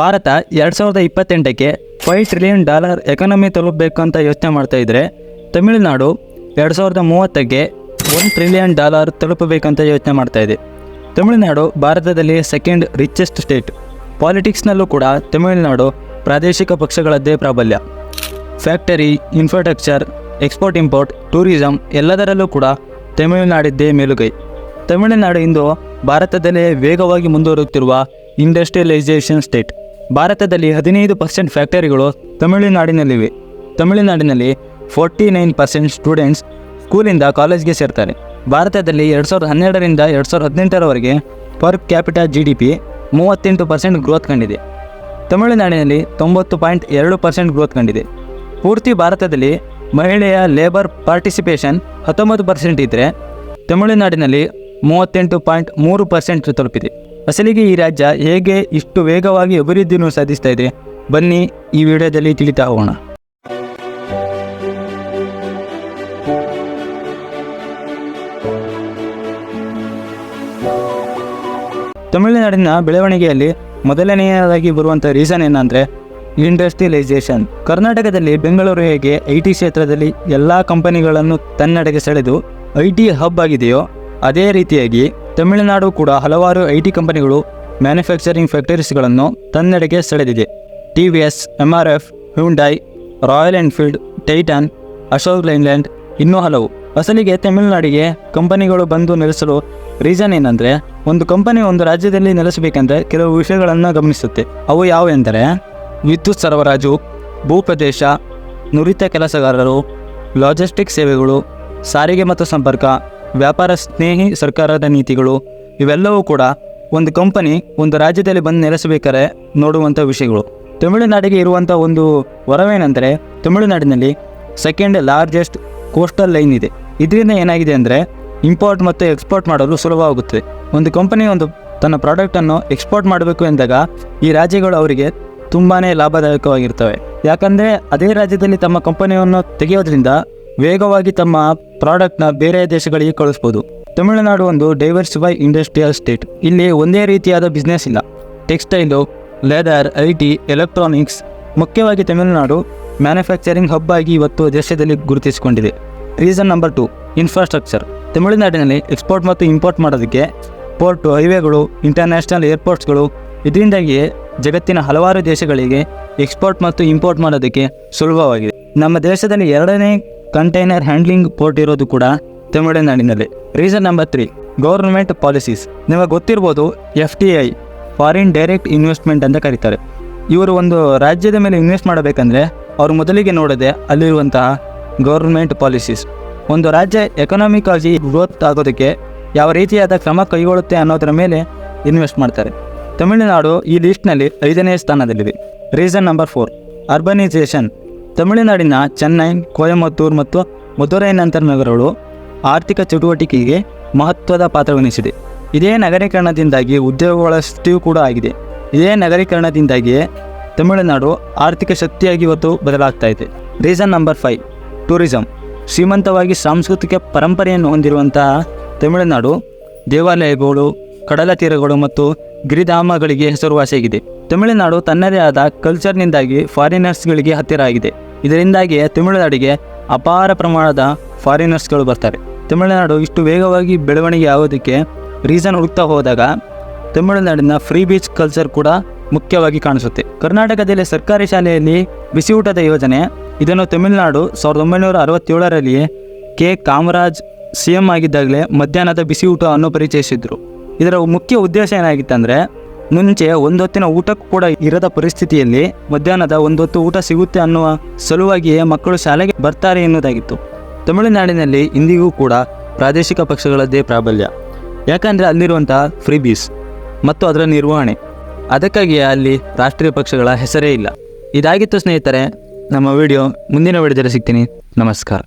ಭಾರತ ಎರಡು ಸಾವಿರದ ಇಪ್ಪತ್ತೆಂಟಕ್ಕೆ ಫೈವ್ ಟ್ರಿಲಿಯನ್ ಡಾಲರ್ ಎಕಾನಮಿ ತಲುಪಬೇಕು ಅಂತ ಯೋಚನೆ ಮಾಡ್ತಾ ಇದ್ರೆ ತಮಿಳುನಾಡು ಎರಡು ಸಾವಿರದ ಮೂವತ್ತಕ್ಕೆ ಒನ್ ಟ್ರಿಲಿಯನ್ ಡಾಲರ್ ತಲುಪಬೇಕಂತ ಯೋಚನೆ ಮಾಡ್ತಾ ಇದೆ. ತಮಿಳುನಾಡು ಭಾರತದಲ್ಲಿ ಸೆಕೆಂಡ್ ರಿಚೆಸ್ಟ್ ಸ್ಟೇಟ್ ಪಾಲಿಟಿಕ್ಸ್ನಲ್ಲೂ ಕೂಡ ತಮಿಳುನಾಡು ಪ್ರಾದೇಶಿಕ ಪಕ್ಷಗಳದ್ದೇ ಪ್ರಾಬಲ್ಯ. Factory infrastructure export import tourism ಎಲ್ಲದರಲ್ಲೂ ಕೂಡ ತಮಿಳುನಾಡಿದ್ದೇ ಮೇಲುಗೈ. ತಮಿಳುನಾಡು ಇಂದು ಭಾರತದಲ್ಲೇ ವೇಗವಾಗಿ ಮುಂದುವರಿಯುತ್ತಿರುವ ಇಂಡಸ್ಟ್ರಿಯಲೈಸೇಷನ್ ಸ್ಟೇಟ್ ಭಾರತದಲ್ಲಿ ಹದಿನೈದು ಪರ್ಸೆಂಟ್ ಫ್ಯಾಕ್ಟರಿಗಳು ತಮಿಳುನಾಡಿನಲ್ಲಿವೆ. ತಮಿಳುನಾಡಿನಲ್ಲಿ ಫೋರ್ಟಿ ನೈನ್ ಪರ್ಸೆಂಟ್ ಸ್ಟೂಡೆಂಟ್ಸ್ ಸ್ಕೂಲಿಂದ ಕಾಲೇಜ್ಗೆ ಸೇರ್ತಾರೆ. ಭಾರತದಲ್ಲಿ ಎರಡು ಸಾವಿರದ ಹನ್ನೆರಡರಿಂದ ಎರಡು ಸಾವಿರದ ಹದಿನೆಂಟರವರೆಗೆ per capital G D P ಮೂವತ್ತೆಂಟು ಪರ್ಸೆಂಟ್ ಗ್ರೋತ್ ಕಂಡಿದೆ. ತಮಿಳುನಾಡಿನಲ್ಲಿ ತೊಂಬತ್ತು ಪಾಯಿಂಟ್ ಎರಡು ಪರ್ಸೆಂಟ್ ಗ್ರೋತ್ ಕಂಡಿದೆ. ಪೂರ್ತಿ ಭಾರತದಲ್ಲಿ ಮಹಿಳೆಯ ಲೇಬರ್ ಪಾರ್ಟಿಸಿಪೇಷನ್ ಹತ್ತೊಂಬತ್ತು ಪರ್ಸೆಂಟ್ ಇದ್ದರೆ ತಮಿಳುನಾಡಿನಲ್ಲಿ ಮೂವತ್ತೆಂಟು ಪಾಯಿಂಟ್ ಮೂರು ಪರ್ಸೆಂಟ್ ತಲುಪಿದೆ. ಅಸಲಿಗೆ ಈ ರಾಜ್ಯ ಹೇಗೆ ಇಷ್ಟು ವೇಗವಾಗಿ ಅಭಿವೃದ್ಧಿಯನ್ನು ಸಾಧಿಸ್ತಾ ಇದೆ? ಬನ್ನಿ ಈ ವಿಡಿಯೋದಲ್ಲಿ ತಿಳಿತಾ ಹೋಗೋಣ. ತಮಿಳುನಾಡಿನ ಬೆಳವಣಿಗೆಯಲ್ಲಿ ಮೊದಲನೆಯದಾಗಿ ಬರುವಂಥ ರೀಸನ್ ಏನಂದರೆ ಇಂಡಸ್ಟ್ರಿಯಲೈಸೇಷನ್ ಕರ್ನಾಟಕದಲ್ಲಿ ಬೆಂಗಳೂರು ಹೇಗೆ ಐ ಟಿ ಕ್ಷೇತ್ರದಲ್ಲಿ ಎಲ್ಲ ಕಂಪನಿಗಳನ್ನು ತನ್ನಡೆಗೆ ಸೆಳೆದು ಐ ಟಿ ಹಬ್ ಆಗಿದೆಯೋ, ಅದೇ ರೀತಿಯಾಗಿ ತಮಿಳುನಾಡು ಕೂಡ ಹಲವಾರು ಐ ಕಂಪನಿಗಳು ಮ್ಯಾನುಫ್ಯಾಕ್ಚರಿಂಗ್ ಫ್ಯಾಕ್ಟರೀಸ್ಗಳನ್ನು ತನ್ನೆಡೆಗೆ ಸೆಳೆದಿದೆ. T V S M R F, Hyundai, Royal Enfield, Titan, Ashok Leyland ಇನ್ನೂ ಹಲವು. ಅಸಲಿಗೆ ತಮಿಳುನಾಡಿಗೆ ಕಂಪನಿಗಳು ಬಂದು ನೆಲೆಸಲು ರೀಸನ್ ಏನಂದರೆ ಒಂದು ಕಂಪನಿ ಒಂದು ರಾಜ್ಯದಲ್ಲಿ ನೆಲೆಸಬೇಕೆಂದರೆ ಕೆಲವು ವಿಷಯಗಳನ್ನು ಗಮನಿಸುತ್ತೆ. ಅವು ಯಾವುವೆಂದರೆ ವಿದ್ಯುತ್ ಸರಬರಾಜು, ಭೂಪ್ರದೇಶ, ನುರಿತ ಕೆಲಸಗಾರರು ಲಾಜಿಸ್ಟಿಕ್ ಸೇವೆಗಳು, ಸಾರಿಗೆ ಮತ್ತು ಸಂಪರ್ಕ ವ್ಯಾಪಾರ ಸ್ನೇಹಿ ಸರ್ಕಾರದ ನೀತಿಗಳು, ಇವೆಲ್ಲವೂ ಕೂಡ ಒಂದು ಕಂಪನಿ ಒಂದು ರಾಜ್ಯದಲ್ಲಿ ಬಂದು ನೆಲೆಸಬೇಕಾದ್ರೆ ನೋಡುವಂಥ ವಿಷಯಗಳು. ತಮಿಳುನಾಡಿಗೆ ಇರುವಂಥ ಒಂದು ವರವೇನೆಂದರೆ, ತಮಿಳುನಾಡಿನಲ್ಲಿ ಸೆಕೆಂಡ್ ಲಾರ್ಜೆಸ್ಟ್ ಕೋಸ್ಟಲ್ ಲೈನ್ ಇದೆ. ಇದರಿಂದ ಏನಾಗಿದೆ ಅಂದರೆ ಇಂಪೋರ್ಟ್ ಮತ್ತು ಎಕ್ಸ್ಪೋರ್ಟ್ ಮಾಡಲು ಸುಲಭವಾಗುತ್ತದೆ. ಒಂದು ಕಂಪನಿ ಒಂದು ತನ್ನ ಪ್ರಾಡಕ್ಟನ್ನು ಎಕ್ಸ್ಪೋರ್ಟ್ ಮಾಡಬೇಕು ಎಂದಾಗ, ಈ ರಾಜ್ಯಗಳು ಅವರಿಗೆ ತುಂಬಾ ಲಾಭದಾಯಕವಾಗಿರ್ತವೆ. ಯಾಕಂದರೆ, ಅದೇ ರಾಜ್ಯದಲ್ಲಿ ತಮ್ಮ ಕಂಪನಿಯನ್ನು ತೆಗೆಯೋದ್ರಿಂದ ವೇಗವಾಗಿ ತಮ್ಮ ಪ್ರಾಡಕ್ಟ್ನ ಬೇರೆ ದೇಶಗಳಿಗೆ ಕಳಿಸ್ಬೋದು. ತಮಿಳುನಾಡು ಒಂದು ಡೈವರ್ಸಿಫೈ ಇಂಡಸ್ಟ್ರಿಯಲ್ ಸ್ಟೇಟ್ ಇಲ್ಲಿ ಒಂದೇ ರೀತಿಯಾದ ಬಿಸ್ನೆಸ್ ಇಲ್ಲ. Textile leather I T electronics ಮುಖ್ಯವಾಗಿ ತಮಿಳುನಾಡು ಮ್ಯಾನುಫ್ಯಾಕ್ಚರಿಂಗ್ ಹಬ್ ಆಗಿ ಇವತ್ತು ದೇಶದಲ್ಲಿ ಗುರುತಿಸಿಕೊಂಡಿದೆ. ರೀಸನ್ ನಂಬರ್ ಟು ಇನ್ಫ್ರಾಸ್ಟ್ರಕ್ಚರ್ ತಮಿಳುನಾಡಿನಲ್ಲಿ ಎಕ್ಸ್ಪೋರ್ಟ್ ಮತ್ತು ಇಂಪೋರ್ಟ್ ಮಾಡೋದಕ್ಕೆ ಪೋರ್ಟ್ ಹೈವೇಗಳು ಇಂಟರ್ನ್ಯಾಷನಲ್ ಏರ್ಪೋರ್ಟ್ಸ್ಗಳು ಇದರಿಂದಾಗಿ ಜಗತ್ತಿನ ಹಲವಾರು ದೇಶಗಳಿಗೆ ಎಕ್ಸ್ಪೋರ್ಟ್ ಮತ್ತು ಇಂಪೋರ್ಟ್ ಮಾಡೋದಕ್ಕೆ ಸುಲಭವಾಗಿದೆ. ನಮ್ಮ ದೇಶದಲ್ಲಿ ಎರಡನೇ ಕಂಟೈನರ್ ಹ್ಯಾಂಡ್ಲಿಂಗ್ ಪೋರ್ಟ್ ಇರೋದು ಕೂಡ ತಮಿಳುನಾಡಿನಲ್ಲಿ. Reason number three government policies. ನಿಮಗೆ ಗೊತ್ತಿರ್ಬೋದು, F T I, foreign direct investment ಅಂತ ಕರೀತಾರೆ. ಇವರು ಒಂದು ರಾಜ್ಯದ ಮೇಲೆ ಇನ್ವೆಸ್ಟ್ ಮಾಡಬೇಕಂದ್ರೆ ಅವರು ಮೊದಲಿಗೆ ನೋಡದೆ ಅಲ್ಲಿರುವಂತಹ ಗೌರ್ಮೆಂಟ್ ಪಾಲಿಸೀಸ್. ಒಂದು ರಾಜ್ಯ ಎಕನಾಮಿಕ್ ಆಗಿ ಗ್ರೋತ್ ಆಗೋದಕ್ಕೆ ಯಾವ ರೀತಿಯಾದ ಕ್ರಮ ಕೈಗೊಳ್ಳುತ್ತೆ ಅನ್ನೋದರ ಮೇಲೆ ಇನ್ವೆಸ್ಟ್ ಮಾಡ್ತಾರೆ. ತಮಿಳುನಾಡು ಈ ಲಿಸ್ಟ್ನಲ್ಲಿ ಐದನೇ ಸ್ಥಾನದಲ್ಲಿದೆ. Reason number four, urbanisation. ತಮಿಳುನಾಡಿನ ಚೆನ್ನೈ, ಕೊಯಮತ್ತೂರು ಮತ್ತು ಮಧುರೈನಂತರ ನಗರಗಳು ಆರ್ಥಿಕ ಚಟುವಟಿಕೆಗೆ ಮಹತ್ವದ ಪಾತ್ರವಹಿಸಿದೆ ಇದೇ ನಗರೀಕರಣದಿಂದಾಗಿ ಉದ್ಯೋಗಗಳ ಸೃಷ್ಟಿಯೂ ಕೂಡ ಆಗಿದೆ. ಇದೇ ನಗರೀಕರಣದಿಂದಾಗಿಯೇ ತಮಿಳುನಾಡು ಆರ್ಥಿಕ ಶಕ್ತಿಯಾಗಿ ಇವತ್ತು ಬದಲಾಗ್ತಾ ಇದೆ. Reason number five, tourism. ಶ್ರೀಮಂತವಾಗಿ ಸಾಂಸ್ಕೃತಿಕ ಪರಂಪರೆಯನ್ನು ಹೊಂದಿರುವಂತಹ ತಮಿಳುನಾಡು ದೇವಾಲಯಗಳು ಕಡಲ ತೀರಗಳು ಮತ್ತು ಗಿರಿಧಾಮಗಳಿಗೆ ಹೆಸರುವಾಸಿಯಾಗಿದೆ. ತಮಿಳುನಾಡು ತನ್ನದೇ ಆದ ಕಲ್ಚರ್ನಿಂದಾಗಿ ಫಾರಿನರ್ಸ್ಗಳಿಗೆ ಹತ್ತಿರ ಆಗಿದೆ. ಇದರಿಂದಾಗಿ ತಮಿಳುನಾಡಿಗೆ ಅಪಾರ ಪ್ರಮಾಣದ ಫಾರಿನರ್ಸ್ಗಳು ಬರ್ತಾರೆ. ತಮಿಳುನಾಡು ಇಷ್ಟು ವೇಗವಾಗಿ ಬೆಳವಣಿಗೆ ಆಗೋದಕ್ಕೆ ರೀಸನ್ ಹುಡುಕ್ತಾ ಹೋದಾಗ ತಮಿಳುನಾಡಿನ ಫ್ರೀ ಬೀಚ್ ಕಲ್ಚರ್ ಕೂಡ ಮುಖ್ಯವಾಗಿ ಕಾಣಿಸುತ್ತೆ. ಕರ್ನಾಟಕದಲ್ಲಿ ಸರ್ಕಾರಿ ಶಾಲೆಯಲ್ಲಿ ಬಿಸಿಯೂಟದ ಯೋಜನೆ, ಇದನ್ನು ತಮಿಳುನಾಡು ಸಾವಿರದ ಒಂಬೈನೂರ ಅರವತ್ತೇಳರಲ್ಲಿ ಕೆ. ಕಾಮರಾಜ್ ಸಿ. ಎಂ. ಆಗಿದ್ದಾಗಲೇ ಮಧ್ಯಾಹ್ನದ ಬಿಸಿಯೂಟವನ್ನು ಪರಿಚಯಿಸಿದ್ರು. ಇದರ ಮುಖ್ಯ ಉದ್ದೇಶ ಏನಾಗಿತ್ತಂದರೆ ಮುಂಚೆ ಒಂದೊತ್ತಿನ ಊಟಕ್ಕೂ ಕೂಡ ಇರದ ಪರಿಸ್ಥಿತಿಯಲ್ಲಿ ಮಧ್ಯಾಹ್ನದ ಒಂದೊತ್ತು ಊಟ ಸಿಗುತ್ತೆ ಅನ್ನುವ ಸಲುವಾಗಿಯೇ ಮಕ್ಕಳು ಶಾಲೆಗೆ ಬರ್ತಾರೆ ಎನ್ನುವುದಾಗಿತ್ತು. ತಮಿಳುನಾಡಿನಲ್ಲಿ ಇಂದಿಗೂ ಕೂಡ ಪ್ರಾದೇಶಿಕ ಪಕ್ಷಗಳದ್ದೇ ಪ್ರಾಬಲ್ಯ. ಯಾಕಂದರೆ ಅಲ್ಲಿರುವಂಥ ಫ್ರೀಬೀಸ್ ಮತ್ತು ಅದರ ನಿರ್ವಹಣೆ. ಅದಕ್ಕಾಗಿಯೇ ಅಲ್ಲಿ ರಾಷ್ಟ್ರೀಯ ಪಕ್ಷಗಳ ಹೆಸರೇ ಇಲ್ಲ. ಇದಾಗಿತ್ತು ಸ್ನೇಹಿತರೆ, ನಮ್ಮ ವಿಡಿಯೋ ಮುಂದಿನ ವಿಡಿಯೋದಲ್ಲಿ ಸಿಗ್ತೀನಿ. ನಮಸ್ಕಾರ.